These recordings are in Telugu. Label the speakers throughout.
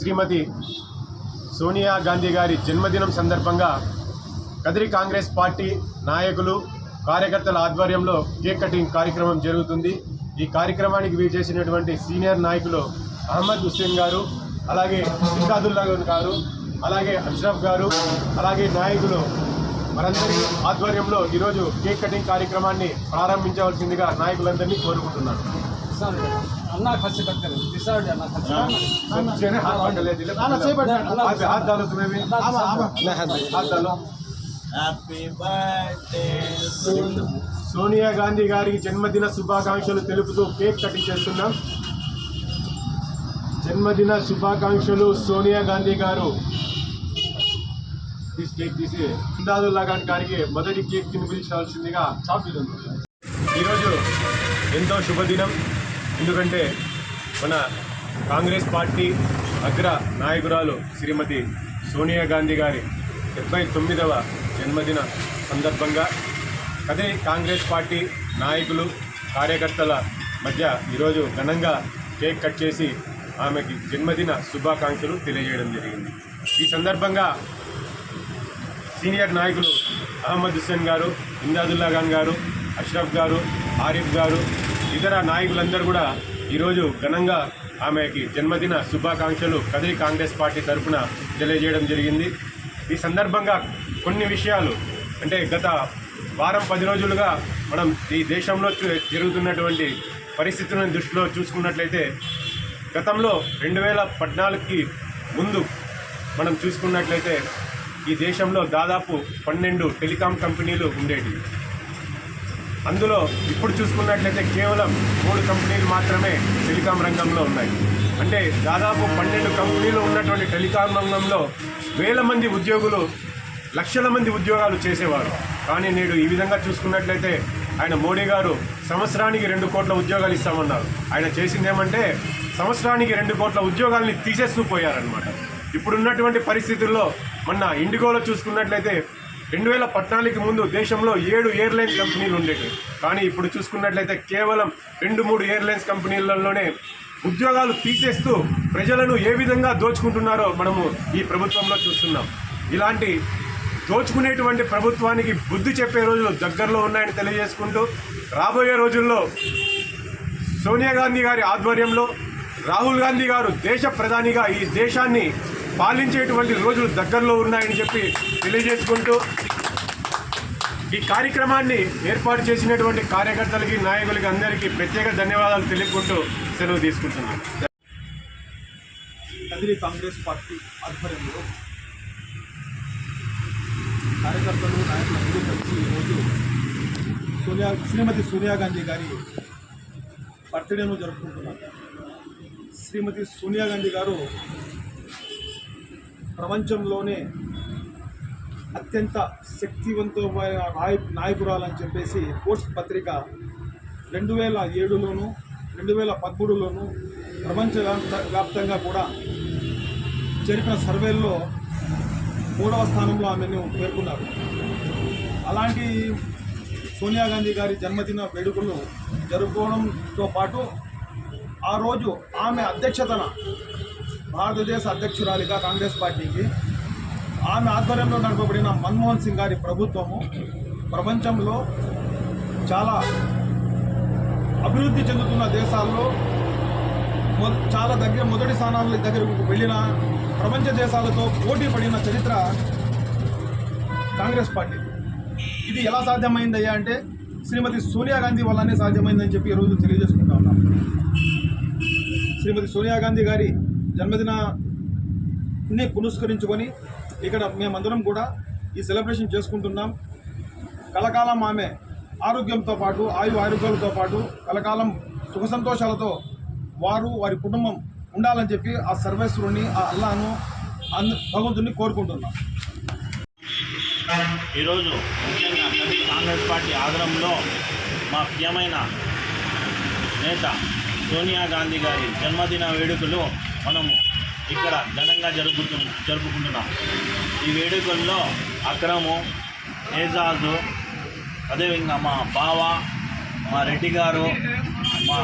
Speaker 1: శ్రీమతి సోనియా గాంధీ గారి జన్మదినం సందర్భంగా కదిరి కాంగ్రెస్ పార్టీ నాయకులు కార్యకర్తల ఆధ్వర్యంలో కేక్ కటింగ్ కార్యక్రమం జరుగుతుంది. ఈ కార్యక్రమానికి వీచేసినటువంటి సీనియర్ నాయకులు అహ్మద్ హుస్సేన్ గారు అలాగే సిద్ధాదుల్లా గారు అలాగే అష్రఫ్ గారు అలాగే నాయకులు మనందరి ఆధ్వర్యంలో ఈరోజు కేక్ కటింగ్ కార్యక్రమాన్ని ప్రారంభించవలసిందిగా నాయకులందరినీ కోరుకుంటున్నాను.
Speaker 2: అన్న ఖర్చు
Speaker 3: ಕಟ್ತಾರೆ
Speaker 1: సోనియా గాంధీ గారికి జన్మదిన శుభాకాంక్షలు తెలుపుతూ కేక్ కటింగ్ చేస్తున్నాం. జన్మదిన శుభాకాంక్షలు సోనియా గాంధీ గారు. కేక్ తీసి ఇందాదుల్లా గాంధీ గారికి మొదటి కేక్ తినిపించాల్సిందిగా చాపిస్తుంది ఈరోజు ఎంతో శుభదినం. ఎందుకంటే మన కాంగ్రెస్ పార్టీ అగ్ర నాయకురాలు శ్రీమతి సోనియా గాంధీ గారి డెబ్బై తొమ్మిదవ జన్మదిన సందర్భంగా అదే కాంగ్రెస్ పార్టీ నాయకులు కార్యకర్తల మధ్య ఈరోజు ఘనంగా కేక్ కట్ చేసి ఆమెకి జన్మదిన శుభాకాంక్షలు తెలియజేయడం జరిగింది. ఈ సందర్భంగా సీనియర్ నాయకులు అహ్మద్ హుస్సేన్ గారు ఇందాదుల్లా ఖాన్ గారు అష్రఫ్ గారు ఆరిఫ్ గారు ఇతర నాయకులందరూ కూడా ఈరోజు ఘనంగా ఆమెకి జన్మదిన శుభాకాంక్షలు కదిరి కాంగ్రెస్ పార్టీ తరఫున తెలియజేయడం జరిగింది. ఈ సందర్భంగా కొన్ని విషయాలు అంటే గత వారం పది రోజులుగా మనం ఈ దేశంలో జరుగుతున్నటువంటి పరిస్థితులను దృష్టిలో చూసుకున్నట్లయితే గతంలో రెండు వేల పద్నాలుగుకి ముందు మనం చూసుకున్నట్లయితే ఈ దేశంలో దాదాపు పన్నెండు టెలికాం కంపెనీలు ఉండేవి అందులో ఇప్పుడు చూసుకున్నట్లయితే కేవలం మూడు కంపెనీలు మాత్రమే టెలికాం రంగంలో ఉన్నాయి. అంటే దాదాపు పన్నెండు కంపెనీలు ఉన్నటువంటి టెలికాం రంగంలో వేల మంది ఉద్యోగులు లక్షల మంది ఉద్యోగాలు చేసేవారు. కానీ నేడు ఈ విధంగా చూసుకున్నట్లయితే ఆయన మోడీ గారు సంవత్సరానికి రెండు కోట్ల ఉద్యోగాలు ఇస్తామన్నారు. ఆయన చేసింది ఏమంటే సంవత్సరానికి రెండు కోట్ల ఉద్యోగాల్ని తీసేస్తూ పోయారనమాట ఇప్పుడున్నటువంటి పరిస్థితుల్లో మొన్న ఇండిగోలో చూసుకున్నట్లయితే రెండు వేల పద్నాలుగుకి ముందు దేశంలో ఏడు ఎయిర్లైన్స్ కంపెనీలు ఉండేవి కానీ ఇప్పుడు చూసుకున్నట్లయితే కేవలం రెండు మూడు ఎయిర్లైన్స్ కంపెనీలలోనే ఉద్యోగాలు తీసేస్తూ ప్రజలను ఏ విధంగా దోచుకుంటున్నారో మనము ఈ ప్రభుత్వంలో చూస్తున్నాం. ఇలాంటి దోచుకునేటువంటి ప్రభుత్వానికి బుద్ధి చెప్పే రోజులు దగ్గరలో ఉన్నాయని తెలియజేసుకుంటూ రాబోయే రోజుల్లో సోనియా గాంధీ గారి ఆధ్వర్యంలో రాహుల్ గాంధీ గారు దేశ ప్రధానిగా ఈ దేశాన్ని పాలించేటువంటి రోజులు దగ్గరలో ఉన్నాయని చెప్పి తెలియజేసుకుంటూ ఈ కార్యక్రమాన్ని ఏర్పాటు చేసినటువంటి కార్యకర్తలకి నాయకులకి అందరికీ ప్రత్యేక ధన్యవాదాలు తెలుపుకుంటూ సెలవు తీసుకుంటున్నాను.
Speaker 2: కదిరి కాంగ్రెస్ పార్టీ ఆధ్వర్యంలో కార్యకర్తలు నాయకులందరూ కలిసి ఈరోజు సోనియా శ్రీమతి సోనియా గాంధీ గారి బర్త్డేను జరుపుకుంటున్నారు. శ్రీమతి సోనియా గాంధీ గారు ప్రపంచంలోనే అత్యంత శక్తివంతమైన నాయ నాయకురాలని చెప్పేసి పోస్ట్ పత్రిక రెండు వేల ఏడులోను రెండు వేల పదమూడులోను ప్రపంచ వ్యాప్త- వ్యాప్తంగా కూడా జరిపిన సర్వేల్లో మూడవ స్థానంలో ఆమెను పేర్కొన్నారు. అలాంటి సోనియా గాంధీ గారి జన్మదిన వేడుకలు జరుపుకోవడంతో పాటు ఆ రోజు ఆమె అధ్యక్షతన భారతదేశ అధ్యక్షురాలిగా కాంగ్రెస్ పార్టీకి ఆమె ఆధ్వర్యంలో నడపబడిన మన్మోహన్ సింగ్ గారి ప్రభుత్వము ప్రపంచంలో చాలా అభివృద్ధి చెందుతున్న దేశాల్లో మొ- చాలా దగ్గర మొదటి స్థానాల దగ్గరకు వెళ్ళిన ప్రపంచ దేశాలతో పోటీ పడిన చరిత్ర కాంగ్రెస్ పార్టీ. ఇది ఎలా సాధ్యమైందయ్యా అంటే శ్రీమతి సోనియా గాంధీ వల్లనే సాధ్యమైందని చెప్పి ఈరోజు తెలియజేసుకుంటా ఉన్నాం. శ్రీమతి సోనియా గాంధీ గారి జన్మదినాన్ని పునస్కరించుకొని ఇక్కడ మేమందరం కూడా ఈ సెలబ్రేషన్ చేసుకుంటున్నాం. కలకాలం ఆమె ఆరోగ్యంతో పాటు ఆయు ఆరోగ్యాలతో పాటు కలకాలం సుఖ సంతోషాలతో వారు వారి కుటుంబం ఉండాలని చెప్పి ఆ సర్వేశ్వరుని ఆ అల్లాను అంద భగవంతుని కోరుకుంటున్నాం.
Speaker 3: ఈరోజు ముఖ్యంగా కాంగ్రెస్ పార్టీ ఆగ్రహంలో మా ప్రియమైన నేత సోనియా గాంధీ గారి జన్మదిన వేడుకలు మనము ఇక్కడ ఘనంగా జరుపుతు జరుపుకుంటున్నాం. ఈ వేడుకల్లో అక్రము ఏజాజు అదేవిధంగా మా బావ మా రెడ్డి గారు మా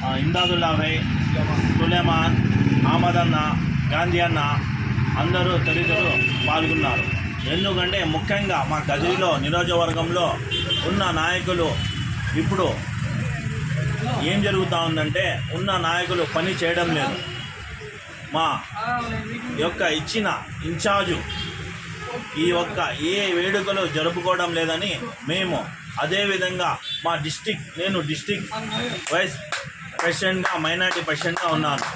Speaker 3: ఆ, ఇందాదుల్లా భాయ్ సులేమాన్ అహ్మద్ అన్న గాంధీ అన్న అందరూ తదితరులు పాల్గొన్నారు. ఎందుకంటే ముఖ్యంగా మా కదిరిలో నియోజకవర్గంలో ఉన్న నాయకులు ఇప్పుడు ఏం జరుగుతూ ఉందంటే ఉన్న నాయకులు పని చేయడం లేదు. మా యొక్క ఇచ్చిన ఇన్ఛార్జు ఈ యొక్క ఏ వేడుకలు జరుపుకోవడం లేదని మేము అదేవిధంగా మా డిస్టిక్ నేను డిస్టిక్ వైస్ ప్రెసిడెంట్గా మైనార్టీ ప్రెసిడెంట్గా ఉన్నాను.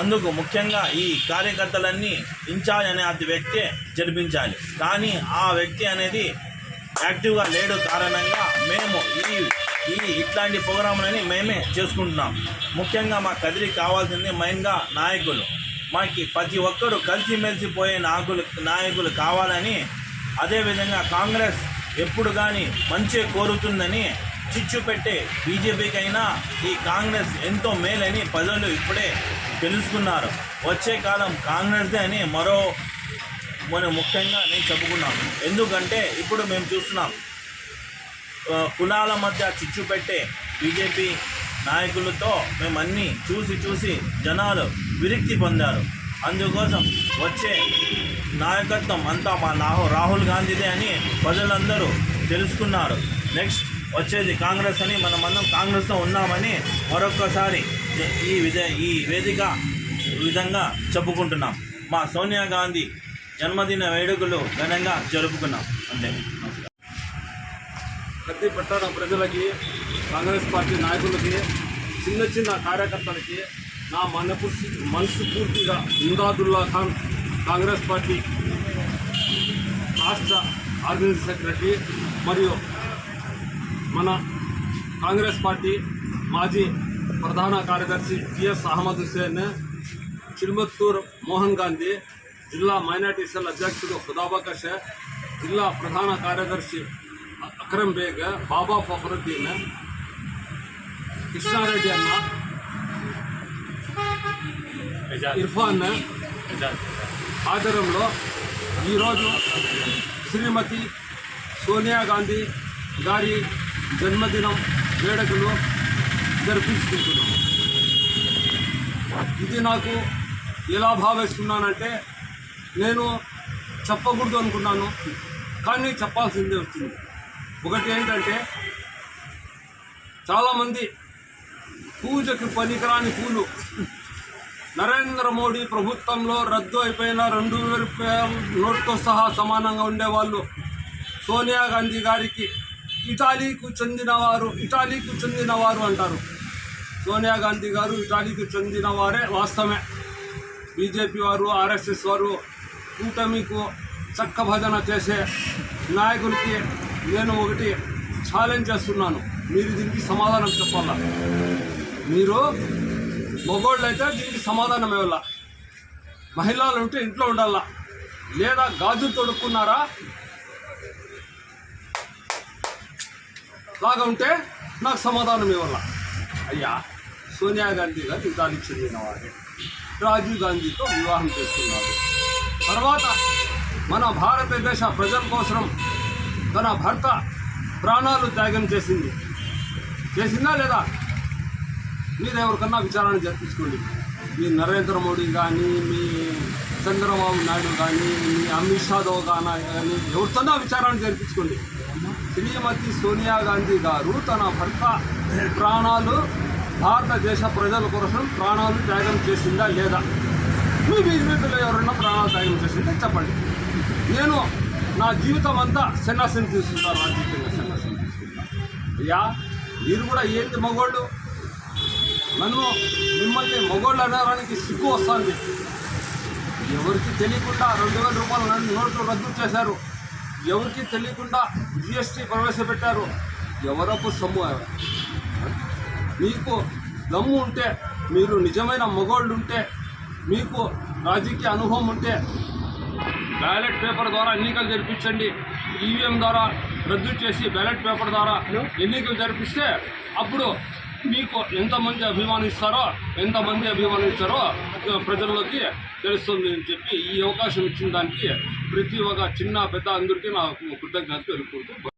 Speaker 3: అందుకు ముఖ్యంగా ఈ కార్యకర్తలన్నీ ఇన్ఛార్జ్ అనే అతి వ్యక్తి జరిపించాలి. కానీ ఆ వ్యక్తి అనేది యాక్టివ్గా లేడు కారణంగా మేము ఈ ఈ ఇట్లాంటి ప్రోగ్రాంలని మేమే చేసుకుంటున్నాం. ముఖ్యంగా మా కదిరికి కావాల్సింది మెయిన్గా నాయకులు. మాకు ప్రతి ఒక్కరు కలిసిమెలిసిపోయే నాయకులు నాయకులు కావాలని అదేవిధంగా కాంగ్రెస్ ఎప్పుడు కానీ మంచి కోరుతుందని చిచ్చు పెట్టే బీజేపీకైనా ఈ కాంగ్రెస్ ఎంతో మేలని ప్రజలు ఇప్పుడే తెలుసుకున్నారు. వచ్చే కాలం కాంగ్రెస్దే అని మరో మనం ముఖ్యంగా నేను చెప్పుకున్నాను. ఎందుకంటే ఇప్పుడు మేము చూస్తున్నాం. కులాల మధ్య చిచ్చు పెట్టే బీజేపీ నాయకులతో మేము అన్నీ చూసి చూసి జనాలు విరక్తి పొందారు. అందుకోసం వచ్చే నాయకత్వం అంతా మా నాహు రాహుల్ గాంధీదే అని ప్రజలందరూ తెలుసుకున్నారు. నెక్స్ట్ వచ్చేది కాంగ్రెస్ అని మనమందరం కాంగ్రెస్లో ఉన్నామని మరొక్కసారి ఈ విధ ఈ వేదిక విధంగా చెప్పుకుంటున్నాం. మా సోనియా గాంధీ జన్మదిన వేడుకలు ఘనంగా జరుపుకున్నాం. అంతే.
Speaker 4: కత్తి పట్టణ ప్రజలకి కాంగ్రెస్ పార్టీ నాయకులకి చిన్న చిన్న కార్యకర్తలకి నా మనపు మనసు పూర్తిగా ఇందాదుల్లా ఖాన్ కాంగ్రెస్ పార్టీ రాష్ట్ర ఆర్గనైజింగ్ సెక్రటరీ మరియు మన కాంగ్రెస్ పార్టీ మాజీ ప్రధాన కార్యదర్శి జిఎస్ అహ్మద్ హుసేన్ చిల్మత్తూర్ మోహన్ గాంధీ జిల్లా మైనార్టీ సెల్ అధ్యక్షుడు ఖుదాబకష్ జిల్లా ప్రధాన కార్యదర్శి అక్రమ్ బేగ్ బాబా ఫఖరుద్దీన్ కృష్ణారెడ్డి అన్న ఇర్ఫాన్. ఆధ్వర్యంలో ఈరోజు శ్రీమతి సోనియా గాంధీ గారి జన్మదినం వేడుకలు జరిపించుకుంటున్నాం. ఇది నాకు ఎలా భావిస్తున్నానంటే నేను చెప్పకూడదు అనుకున్నాను కానీ చెప్పాల్సిందే వచ్చింది. ఒకటి ఏంటంటే చాలామంది పూజకి పనికిరాని పూలు. నరేంద్ర మోడీ ప్రభుత్వంలో రద్దు అయిపోయిన రెండు వేల నోట్తో సహా సమానంగా ఉండేవాళ్ళు. సోనియా గాంధీ గారికి ఇటాలీకు చెందినవారు ఇటాలీకు చెందినవారు అంటారు. సోనియా గాంధీ గారు ఇటాలీకి చెందిన వారే వాస్తవమే. బీజేపీ వారు ఆర్ఎస్ఎస్ వారు కూటమికు చక్క భజన చేసే నాయకులకి నేను ఒకటి ఛాలెంజ్ చేస్తున్నాను. మీరు దీనికి సమాధానం చెప్పాలా? మీరు మగోళ్ళు అయితే దీనికి సమాధానం ఇవ్వాల? మహిళలు ఉంటే ఇంట్లో ఉండాలా? లేదా గాజులు తొడుక్కున్నారా? లాగా ఉంటే నాకు సమాధానం ఇవ్వాల? అయ్యా సోనియా గాంధీ గారు ఇటాలీకి చెందిన వారే రాజీవ్ గాంధీతో వివాహం చేస్తున్నారు. తర్వాత మన భారతదేశ ప్రజల కోసం తన భర్త ప్రాణాలు త్యాగం చేసింది. చేసిందా లేదా? మీరు ఎవరికన్నా విచారణ జరిపించుకోండి. మీ నరేంద్ర మోడీ కానీ మీ చంద్రబాబు నాయుడు కానీ మీ అమిత్ షాదో కానీ కానీ ఎవరితోనా విచారణ జరిపించుకోండి. శ్రీమతి సోనియా గాంధీ గారు తన భర్త ప్రాణాలు భారతదేశ ప్రజల కోసం ప్రాణాలు త్యాగం చేసిందా లేదా? మీ బీజేపీలో ఎవరైనా ప్రాణాలు త్యాగం చేసిందే? చెప్పండి. నేను నా జీవితం అంతా సన్యాసం నా జీవితంగా సన్యాసం తీసుకుంటారు అయ్యా మీరు కూడా ఏంటి మగోళ్ళు? నన్ను మిమ్మల్ని మగోళ్ళు అనడానికి సిగ్గు వస్తుంది. ఎవరికి తెలియకుండా రెండు వేల రూపాయలు నన్ను నోట్లు రద్దు చేశారు. ఎవరికి తెలియకుండా జిఎస్టీ ప్రవేశపెట్టారు. ఎవరపు సొమ్ము మీకు దమ్ము ఉంటే మీరు నిజమైన మగోళ్ళు ఉంటే మీకు రాజకీయ అనుభవం ఉంటే బ్యాలెట్ పేపర్ ద్వారా ఎన్నికలు జరిపించండి. ఈవీఎం ద్వారా రద్దు చేసి బ్యాలెట్ పేపర్ ద్వారా ఎన్నికలు జరిపిస్తే అప్పుడు మీకు ఎంతమంది అభిమానిస్తారో ఎంతమంది అభిమానిస్తారో ప్రజల్లోకి తెలుస్తుంది అని చెప్పి ఈ అవకాశం ఇచ్చిన దానికి ప్రతి ఒక్క చిన్న పెద్ద అందరికీ నా కృతజ్ఞతలు తెలుపుకుంటూ